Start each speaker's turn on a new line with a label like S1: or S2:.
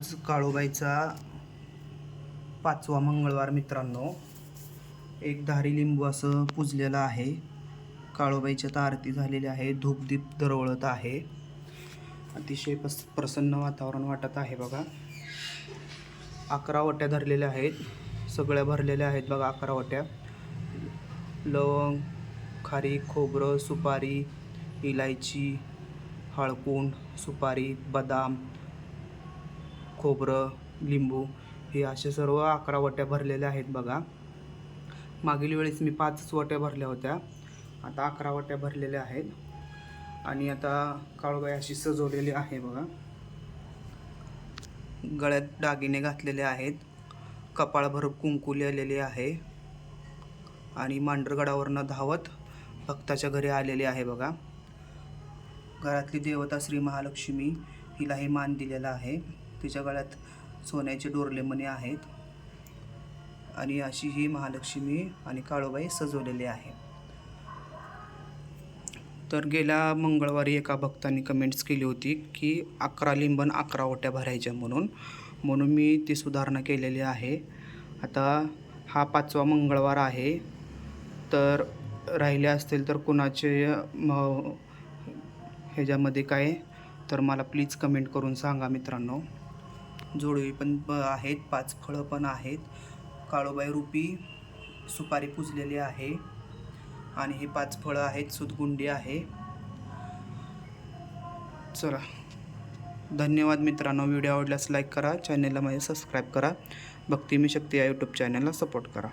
S1: आज काळोबाईचा पाचवा मंगळवार मित्रांनो. एक धारी लिंबू असं पुजलेलं आहे. काळोबाईच्या तर आरती झालेली आहे. धूपदीप दरवळत आहे. अतिशय पस प्रसन्न वातावरण वाटत आहे बघा. अकरा वट्या धरलेल्या आहेत. सगळ्या भरलेल्या आहेत बघा अकरा वट्या लवंग खारी खोबरं सुपारी इलायची हळकुंड सुपारी बदाम खोबरं लिंबू हे असे सर्व अकरा वट्या भरलेल्या आहेत बघा. मागील वेळेस मी पाचच वट्या भरल्या होत्या. आता अकरा वट्या भरलेल्या आहेत. आणि आता काळूबाई अशी सजवलेली आहे बघा. गळ्यात दागिने घातलेले आहेत. कपाळभर कुंकू लिहिलेले आहे. आणि मांढरगडावरनं धावत भक्ताच्या घरी आलेले आहे बघा. घरातली देवता श्री महालक्ष्मी हिलाही मान दिलेला आहे. तिच्या गळ्यात सोन्याचे डोरले मणी आहेत. आणि अशी ही महालक्ष्मी आणि काळूबाई सजवलेली आहे. तर गेल्या मंगळवारी एका भक्तांनी कमेंट्स केली होती की अकरा लिंबन अकरा ओट्या भरायच्या म्हणून. म्हणून मी ती सुधारणा केलेली आहे. आता हा पाचवा मंगळवार आहे. तर राहिले असतील तर कुणाचे ह्याच्यामध्ये काय? तर मला प्लीज कमेंट करून सांगा मित्रांनो. जोडवी पण प- आहेत पाच फळं पण आहेत. काळोबाई रुपी सुपारी पुजलेली आहे. आणि हे पाच फळं आहेत सुदगुंडी आहे. चला. धन्यवाद मित्रांनो. व्हिडिओ आवडल्यास लाईक करा. चॅनलला माझे सबस्क्राईब करा. भक्ती मी शक्ती या यूट्यूब चॅनलला सपोर्ट करा.